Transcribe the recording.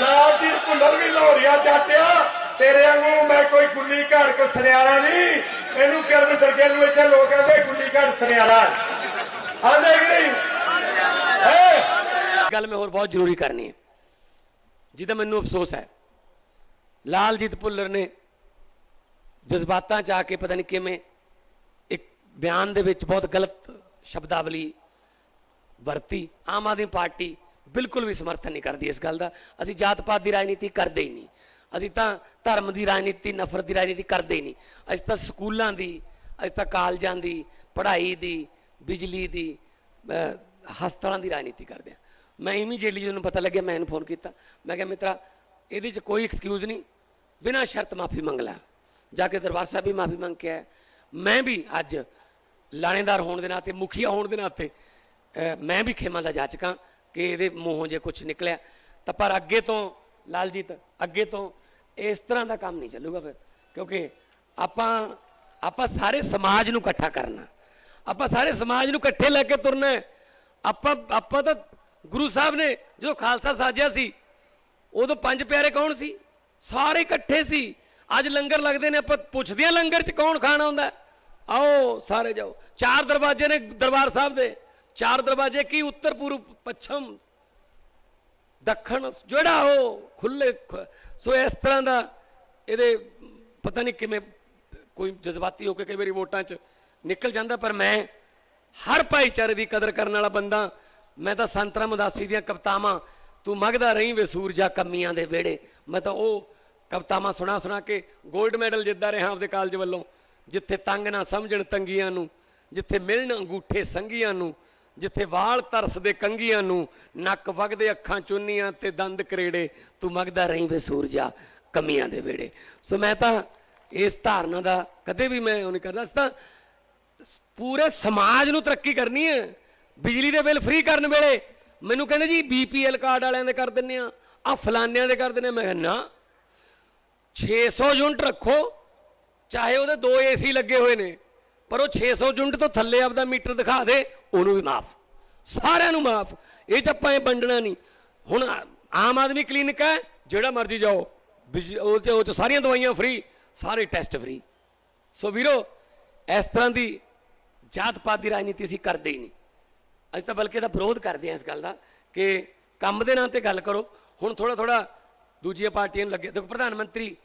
ਲਾਲਜੀਤ ਭੁੱਲਰ ਵੀ ਲਾਹੌਰੀਆ ਜਾਟਿਆ ਤੇਰੇ ਵਾਂਗੂ ਮੈਂ ਕੋਈ ਗੁੱਲੀ ਘੜ ਕੋ ਸੁਨਿਆਰਾ ਨਹੀਂ। ਇਹਨੂੰ ਕਿਰਨ ਦਰਗੇ ਨੂੰ ਇੱਥੇ ਲੋਕ ਕਹਿੰਦੇ ਗੁੱਲੀ ਘੜ ਸੁਨਿਆਰਾ। ਆਂਦੇ ਕਿ ਨਹੀਂ? ਗੱਲ ਮੈਂ ਹੋਰ ਬਹੁਤ ਜ਼ਰੂਰੀ ਕਰਨੀ ਹੈ। ਜਿਹਦਾ ਮੈਨੂੰ ਅਫਸੋਸ ਹੈ। ਲਾਲਜੀਤ ਭੁੱਲਰ ਨੇ ਜਜ਼ਬਾਤਾਂ ਚ ਆ ਕੇ ਪਤਾ ਨਹੀਂ ਕਿਵੇਂ ਇੱਕ ਬਿਆਨ ਦੇ ਵਿੱਚ ਬਹੁਤ ਗਲਤ ਸ਼ਬਦਾਵਲੀ ਵਰਤੀ। ਆਮ ਆਦਮੀ ਪਾਰਟੀ ਬਿਲਕੁਲ ਵੀ ਸਮਰਥਨ ਨਹੀਂ ਕਰਦੀ ਇਸ ਗੱਲ ਦਾ। ਅਸੀਂ ਜਾਤ ਪਾਤ ਦੀ ਰਾਜਨੀਤੀ ਕਰਦੇ ਹੀ ਨਹੀਂ। ਅਸੀਂ ਤਾਂ ਧਰਮ ਦੀ ਰਾਜਨੀਤੀ, ਨਫ਼ਰਤ ਦੀ ਰਾਜਨੀਤੀ ਕਰਦੇ ਹੀ ਨਹੀਂ। ਅਸੀਂ ਤਾਂ ਸਕੂਲਾਂ ਦੀ, ਅਸੀਂ ਤਾਂ ਕਾਲਜਾਂ ਦੀ, ਪੜ੍ਹਾਈ ਦੀ, ਬਿਜਲੀ ਦੀ ਹਸਪਤਾਲਾਂ ਦੀ ਰਾਜਨੀਤੀ ਕਰਦੇ ਹਾਂ। ਮੈਂ ਇਮੀਡੀਏਟਲੀ ਜਦੋਂ ਪਤਾ ਲੱਗਿਆ, ਮੈਂ ਇਹਨੂੰ ਫੋਨ ਕੀਤਾ। ਮੈਂ ਕਿਹਾ, ਮਿੱਤਰਾ, ਇਹਦੇ 'ਚ ਕੋਈ ਐਕਸਕਿਊਜ਼ ਨਹੀਂ। ਬਿਨਾਂ ਸ਼ਰਤ ਮਾਫੀ ਮੰਗ ਲੈ। ਜਾ ਕੇ ਦਰਬਾਰ ਸਾਹਿਬ ਵੀ ਮਾਫੀ ਮੰਗ ਕੇ ਆਇਆ। ਮੈਂ ਵੀ ਅੱਜ ਲਾਣੇਦਾਰ ਹੋਣ ਦੇ ਨਾਤੇ, ਮੁਖੀਆ ਹੋਣ ਦੇ ਨਾਤੇ ਮੈਂ ਵੀ ਖੇਮਾ ਦਾ ਜਾਚਕਾਂ। ਕਿ ਇਹਦੇ ਮੂੰਹੋਂ ਜੇ ਕੁਝ ਨਿਕਲਿਆ, ਤਾਂ ਪਰ ਅੱਗੇ ਤੋਂ, ਲਾਲਜੀਤ, ਅੱਗੇ ਤੋਂ ਇਸ ਤਰ੍ਹਾਂ ਦਾ ਕੰਮ ਨਹੀਂ ਚੱਲੂਗਾ ਫਿਰ। ਕਿਉਂਕਿ ਆਪਾਂ ਆਪਾਂ ਸਾਰੇ ਸਮਾਜ ਨੂੰ ਇਕੱਠਾ ਕਰਨਾ। ਆਪਾਂ ਸਾਰੇ ਸਮਾਜ ਨੂੰ ਇਕੱਠੇ ਲੈ ਕੇ ਤੁਰਨਾ ਆਪਾਂ ਆਪਾਂ ਤਾਂ ਗੁਰੂ ਸਾਹਿਬ ਨੇ ਜਦੋਂ ਖਾਲਸਾ ਸਾਜਿਆ ਸੀ, ਉਦੋਂ ਪੰਜ ਪਿਆਰੇ ਕੌਣ ਸੀ? ਸਾਰੇ ਇਕੱਠੇ ਸੀ। ਅੱਜ ਲੰਗਰ ਲੱਗਦੇ ਨੇ, ਆਪਾਂ ਪੁੱਛਦੇ ਹਾਂ ਲੰਗਰ 'ਚ ਕੌਣ ਖਾਣਾ ਹੁੰਦਾ ਆਓ ਸਾਰੇ ਜਾਓ। ਚਾਰ ਦਰਵਾਜ਼ੇ ਨੇ ਦਰਬਾਰ ਸਾਹਿਬ ਦੇ। ਚਾਰ ਦਰਵਾਜ਼ੇ, ਕੀ ਉੱਤਰ ਪੂਰਬ, ਪੱਛਮ, ਦੱਖਣ, ਜਿਹੜਾ ਉਹ ਖੁੱਲੇ ਸੋ ਇਸ ਤਰ੍ਹਾਂ ਦਾ ਇਹਦੇ ਪਤਾ ਨਹੀਂ ਕਿਵੇਂ ਕੋਈ ਜਜ਼ਬਾਤੀ ਹੋ ਕੇ ਕਈ ਵਾਰੀ ਵੋਟਾਂ 'ਚ ਨਿਕਲ ਜਾਂਦਾ, ਪਰ ਮੈਂ ਹਰ ਭਾਈਚਾਰੇ ਦੀ ਕਦਰ ਕਰਨ ਵਾਲਾ ਬੰਦਾ, ਮੈਂ ਤਾਂ ਸੰਤ ਰਾਮਦਾਸੀ ਦੀਆਂ ਕਵਿਤਾਵਾਂ, ਤੂੰ ਮੰਗਦਾ ਰਹੀ ਵੇ ਸੂਰਜਾ ਕਮੀਆਂ ਦੇ ਵਿਹੜੇ। ਮੈਂ ਤਾਂ ਉਹ ਕਵਿਤਾਵਾਂ ਸੁਣਾ ਸੁਣਾ ਕੇ 골ਡ ਮੈਡਲ ਜਿੱਤਦਾ ਰਿਹਾ ਆਪਦੇ ਕਾਲਜ ਵੱਲੋਂ, ਜਿੱਥੇ ਤੰਗ ਨਾ ਸਮਝਣ ਤੰਗੀਆਂ ਨੂੰ, ਜਿੱਥੇ ਮਿਲਣ ਅੰਗੂਠੇ ਸੰਗੀਆਂ ਨੂੰ ਜਿੱਥੇ ਵਾਲ ਤਰਸਦੇ ਕੰਗੀਆਂ ਨੂੰ ਨੱਕ ਵਗਦੇ ਅੱਖਾਂ ਚੁੰਨੀਆਂ ਤੇ ਦੰਦ ਕਰੇੜੇ, ਤੂੰ ਮਗਦਾ ਰਹੀਂ ਵੇ ਸੂਰਜਾ ਕਮੀਆਂ ਦੇ ਵੇੜੇ ਸੋ ਮੈਂ ਤਾਂ ਇਸ ਧਾਰਨਾ ਦਾ ਕਦੇ ਵੀ ਮੈਂ ਉਹ ਨਹੀਂ ਕਰਦਾ। ਤਾਂ ਪੂਰੇ ਸਮਾਜ ਨੂੰ ਤਰੱਕੀ ਕਰਨੀ ਹੈ। ਬਿਜਲੀ ਦੇ ਬਿੱਲ ਫ੍ਰੀ ਕਰਨ ਵੇਲੇ ਮੈਨੂੰ ਕਹਿੰਦੇ ਜੀ ਬੀਪੀਐਲ ਕਾਰਡ ਵਾਲਿਆਂ ਦੇ ਕਰ ਦਿੰਨੇ ਆ ਆ ਫਲਾਨਿਆਂ ਦੇ ਕਰ ਦਿੰਨੇ ਆ। ਮੈਂ ਕਿਹਾ, ਨਾ 600 ਯੂਨਿਟ ਰੱਖੋ, ਚਾਹੇ ਉਹਦੇ ਦੋ ਏਸੀ ਲੱਗੇ ਹੋਏ ਨੇ। ਪਰ ਉਹ 600 ਯੂਨਿਟ ਤੋਂ ਥੱਲੇ ਆਪਦਾ ਮੀਟਰ ਦਿਖਾ ਦੇ, ਉਹਨੂੰ ਵੀ ਮਾਫ। ਸਾਰਿਆਂ ਨੂੰ ਮਾਫ। ਇਹ ਚ ਆਪਾਂ ਇਹ ਵੰਡਣਾ ਨਹੀਂ। ਹੁਣ ਆਮ ਆਦਮੀ ਕਲੀਨਿਕ ਹੈ, ਜਿਹੜਾ ਮਰਜ਼ੀ ਜਾਓ। ਬਿਜ- ਉਹ ਚ ਉਹ ਚ ਸਾਰੀਆਂ ਦਵਾਈਆਂ ਫ੍ਰੀ ਸਾਰੇ ਟੈਸਟ ਫ੍ਰੀ ਸੋ ਵੀਰੋ, ਇਸ ਤਰ੍ਹਾਂ ਦੀ ਜਾਤ ਪਾਤ ਦੀ ਰਾਜਨੀਤੀ ਅਸੀਂ ਕਰਦੇ ਹੀ ਨਹੀਂ। ਅੱਜ ਤਾਂ ਬਲਕਿ ਇਹਦਾ ਵਿਰੋਧ ਕਰਦੇ ਹਾਂ ਇਸ ਗੱਲ ਦਾ ਕਿ ਕੰਮ ਦੇ ਨਾਂ ਤੇ ਗੱਲ ਕਰੋ। ਹੁਣ ਥੋੜਾ ਥੋੜਾ ਦੂਜੀਆਂ ਪਾਰਟੀਆਂ ਨੂੰ ਲੱਗੇ। ਦੇਖੋ, ਪ੍ਰਧਾਨ ਮੰਤਰੀ